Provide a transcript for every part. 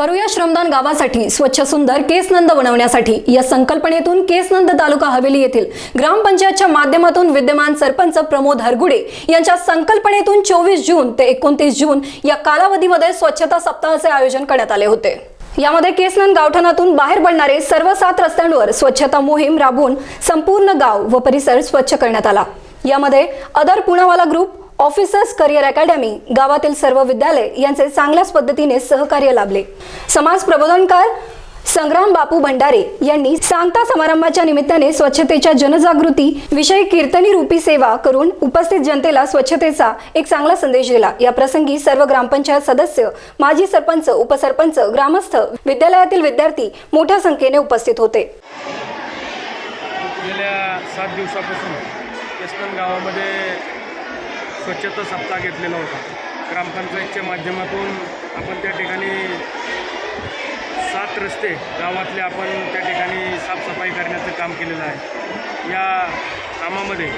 करूया श्रमदान गावासाठी स्वच्छ सुंदर केसनंद बनवण्यासाठी. या संकल्पनेतून केसनंद तालुका हवेली येथील ग्रामपंचायतच्या माध्यमातून विद्यमान सरपंच प्रमोद हरगुडे यांच्या संकल्पनेतून चोवीस जून ते एकोणतीस जून या कालावधीमध्ये स्वच्छता सप्ताहाचे आयोजन करण्यात आले होते. यामध्ये केसनंद गावठाणातून बाहेर पडणारे सर्व सात रस्त्यांवर स्वच्छता मोहीम राबवून संपूर्ण गाव व परिसर स्वच्छ करण्यात आला. यामध्ये Adar Poonawalla group officers career academy गावातील सर्व विद्यालय यांचे चांगल्याच पद्धतीने सहकार्य लाभले. समाज प्रबोधनकार संग्राम बापू भंडारे यांनी सांगता समारंभाच्या निमित्ताने स्वच्छतेच्या जनजागृती विषयी कीर्तनी रूपी सेवा करून उपस्थित जनतेला स्वच्छतेचा एक चांगला संदेश दिला. या प्रसंगी सर्व ग्रामपंचायत सदस्य माजी सरपंच उपसरपंच ग्रामस्थ विद्यालयातील विद्यार्थी मोठ्या संख्येने उपस्थित होते. गेल्या सात दिवसापासून गावामध्ये स्वच्छता सप्ताह घेतलेला होता. ग्रामपंचायतच्या माध्यमातून आपण त्या ठिकाणी सात रस्ते गावातले आपण त्या ठिकाणी साफसफाई करण्याचं काम केलेलं आहे. या कामामध्ये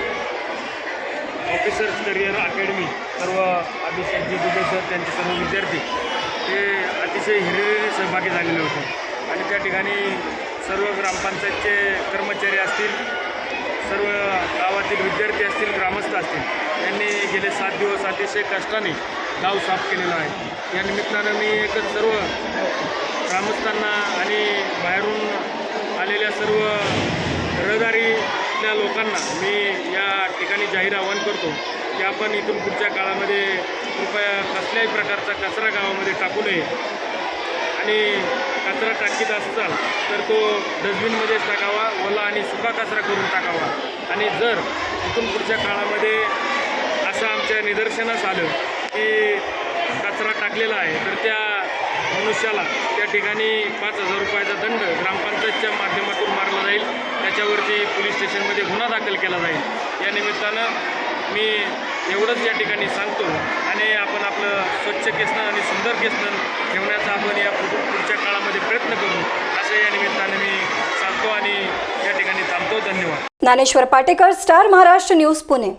ऑफिसर्स करिअर अकॅडमी सर्व अभिषेकजी दुबे सर त्यांचे सर्व विद्यार्थी ते अतिशय हिरिरीने सहभागी झालेले होते. आणि त्या ठिकाणी सर्व ग्रामपंचायतचे कर्मचारी असतील सर्व गावातील विद्यार्थी असतील ग्रामस्थ असतील यांनी गेले सात दिवस अतिशय कष्टाने गाव साफ केलेलं आहे. या निमित्तानं मी एकच सर्व ग्रामस्थांना आणि बाहेरून आलेल्या सर्व रहदारीतल्या लोकांना मी या ठिकाणी जाहीर आवाहन करतो की आपण इथून पुढच्या काळामध्ये कृपया कसल्याही प्रकारचा कचरा गावामध्ये टाकू नये. आणि कचरा टाकीत असाल तर तो डस्टबिनमध्येच टाकावा ओला आणि सुका कचरा करून टाकावा. आणि जर इथून पुढच्या काळामध्ये असं आमच्या निदर्शनास आलं की कचरा टाकलेला आहे तर त्या मनुष्याला त्या ठिकाणी पाच हजार रुपयाचा दंड ग्रामपंचायतच्या माध्यमातून मारला जाईल. त्याच्यावरती पोलीस स्टेशनमध्ये गुन्हा दाखल केला जाईल. या निमित्तानं मी एवढंच या ठिकाणी सांगतो. आणि आपण आपलं स्वच्छ केसनं आणि सुंदर केसनं ठेवण्याचा आपण या पुढ- पुढच्या काळामध्ये प्रयत्न करू असं या निमित्तानं मी सांगतो आणि या ठिकाणी थांबतो धन्यवाद. Dnyaneshwar Patekar star Maharashtra news Pune.